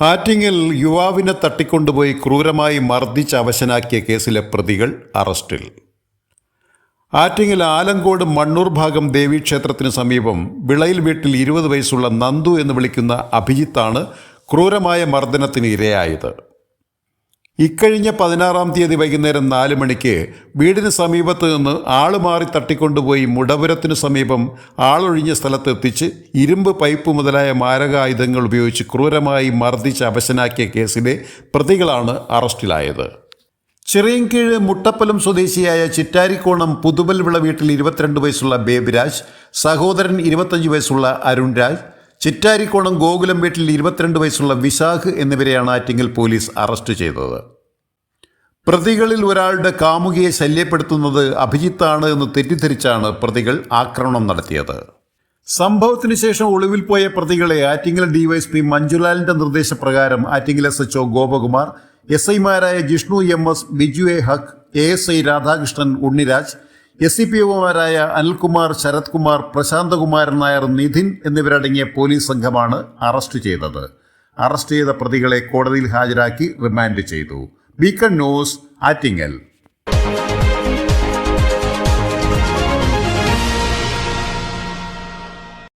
ആറ്റിങ്ങൽ യുവാവിനെ തട്ടിക്കൊണ്ടുപോയി ക്രൂരമായി മർദ്ദിച്ച് അവശനാക്കിയ കേസിലെ പ്രതികൾ അറസ്റ്റിൽ. ആറ്റിങ്ങിൽ ആലങ്കോട് മണ്ണൂർ ഭാഗം ദേവീക്ഷേത്രത്തിന് സമീപം വിളയിൽ വീട്ടിൽ ഇരുപത് വയസ്സുള്ള നന്ദു എന്ന് വിളിക്കുന്ന അഭിജിത്താണ് ക്രൂരമായ മർദ്ദനത്തിന് ഇരയായത്. ഇക്കഴിഞ്ഞ പതിനാറാം തീയതി വൈകുന്നേരം നാല് മണിക്ക് വീടിന് സമീപത്ത് നിന്ന് ആൾ മാറി തട്ടിക്കൊണ്ടുപോയി മുടപുരത്തിനു സമീപം ആളൊഴിഞ്ഞ സ്ഥലത്തെത്തിച്ച് ഇരുമ്പ് പൈപ്പ് മുതലായ മാരകായുധങ്ങൾ ഉപയോഗിച്ച് ക്രൂരമായി മർദ്ദിച്ച് അവശനാക്കിയ കേസിലെ പ്രതികളാണ് അറസ്റ്റിലായത്. ചിറയൻകീഴ് മുട്ടപ്പലം സ്വദേശിയായ ചിറ്റാരിക്കോണം പുതുവൽവിള വീട്ടിൽ ഇരുപത്തിരണ്ട് വയസ്സുള്ള ബേബിരാജ് സഹോദരൻ ഇരുപത്തഞ്ച് വയസ്സുള്ള അരുൺ രാജ് ചിറ്റാരിക്കോണം ഗോകുലം വീട്ടിൽ ഇരുപത്തിരണ്ട് വയസ്സുള്ള വിശാഖ് എന്നിവരെയാണ് ആറ്റിങ്ങൽ പോലീസ് അറസ്റ്റ് ചെയ്തത്. പ്രതികളിൽ ഒരാളുടെ കാമുകിയെ ശല്യപ്പെടുത്തുന്നത് അഭിജിത്താണ് എന്ന് തെറ്റിദ്ധരിച്ചാണ് പ്രതികൾ ആക്രമണം നടത്തിയത്. സംഭവത്തിന് ശേഷം ഒളിവിൽ പോയ പ്രതികളെ ആറ്റിങ്ങൽ ഡിവൈഎസ്പി മഞ്ജുലാലിന്റെ നിർദ്ദേശപ്രകാരം Attingal S HO Gopakumar S ഐമാരായ Jishnu M S Biju A Haq A S I Radhakrishnan Unniraj S C P ഒമാരായ Anilkumar Sarath Kumar Prasanthakumaran Nair Nidhin എന്നിവരടങ്ങിയ പോലീസ് സംഘമാണ് അറസ്റ്റ് ചെയ്തത്. അറസ്റ്റ് ചെയ്ത പ്രതികളെ കോടതിയിൽ ഹാജരാക്കി റിമാൻഡ് ചെയ്തു. Beacon News Attingal.